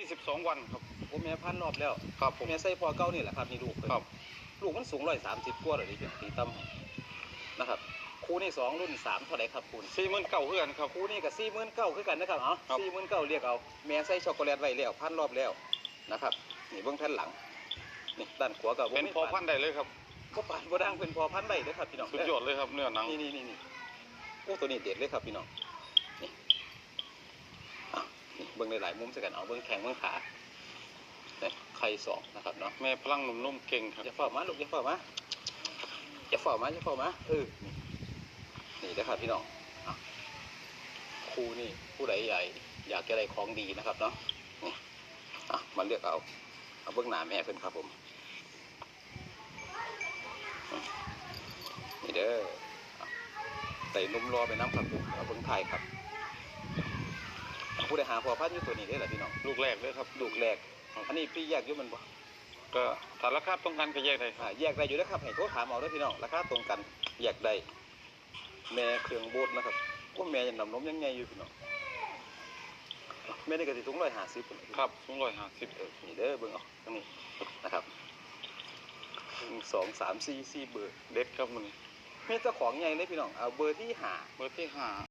ยี่สิบสองวันครับโอ้แม่พันรอบแล้วครับผมแม่ใส่พอเก้านี่แหละครับนี่ลูกเพิ่นครับลูกมันสูงร้อยสามสิบกว่าเลยดิเป็นตีตั้มนะครับคู่นี่สองรุ่นสามเท่าไหร่ครับคุณสี่หมื่นเก้าเพื่อนครับ คู่นี่กับสี่หมื่นเก้าคือกันนะครับเอาครับ สี่หมื่นเก้าเรียกเอาแม่ใส่ช็อกโกแลตไว้แล้วพันรอบแล้วนะครับนี่เบื้องแผ่นหลังนี่ด้านขวากับเป็นพอพันธุ์ได้เลยครับ ก็ปานบ่ดังเป็นพอพันได้เลยครับพี่น้องสุดยอดเลยครับเนื้อหนัง นี่นี่นี่นี่โอ้ตัวนี้เด็ดเลยครับพี่น้องนี่อะนี่เบื้อง ในหลายมุมสักันเอาเบื้องแข็งเบื้องขาเนี่ยไข่สองนะครับเนาะแม่พลังหนุ่มๆเก่งครับอย่าเฝ้ามาลูกอย่าเฝ้ามาอย่าเฝ้ามาอย่าเฝ้ามาเออนี่นี่นะครับพี่น้องอะครูนี่ผู้ใดใหญ่ อยากจะได้ของดีนะครับเนาะนี่อะมาเลือกเอาเอาเบื้องหน้าแม่เพิ่นครับผมนี่เด้ออะใส่นมรอไปน้ำครับผมเอาเบื้องไทยครับ ผู้ใดหาพอพันธุ์อยู่ตัวนี้ได้เหรอพี่น้องลูกแรกเลยครับ ลูกแรก อันนี้พี่แยกอยู่มันบ่ก็ถ้าราคาต้องกันก็แยกได้คอ่ารับแยกได้อยู่นะครับให้โทรถามเอาเด้อพี่น้องราคาตรงกันแยกได้แม่เครื่องโบดนะครับว่าแม่ยังนำนมยังไงอยู่พี่น้องแม่นี่ก็สิถุงร้อยห้าสิบครับสูงร้อยห้าสิบเออนี่เด้อเบิ่งเอาตรงนี้นะครับหนึ่งสองสามสี่สี่เบอร์เด็ดครับมันมีเจ้าของใหญ่เลยพี่น้องเอาเบอร์ที่หาเบอร์ที่ห้า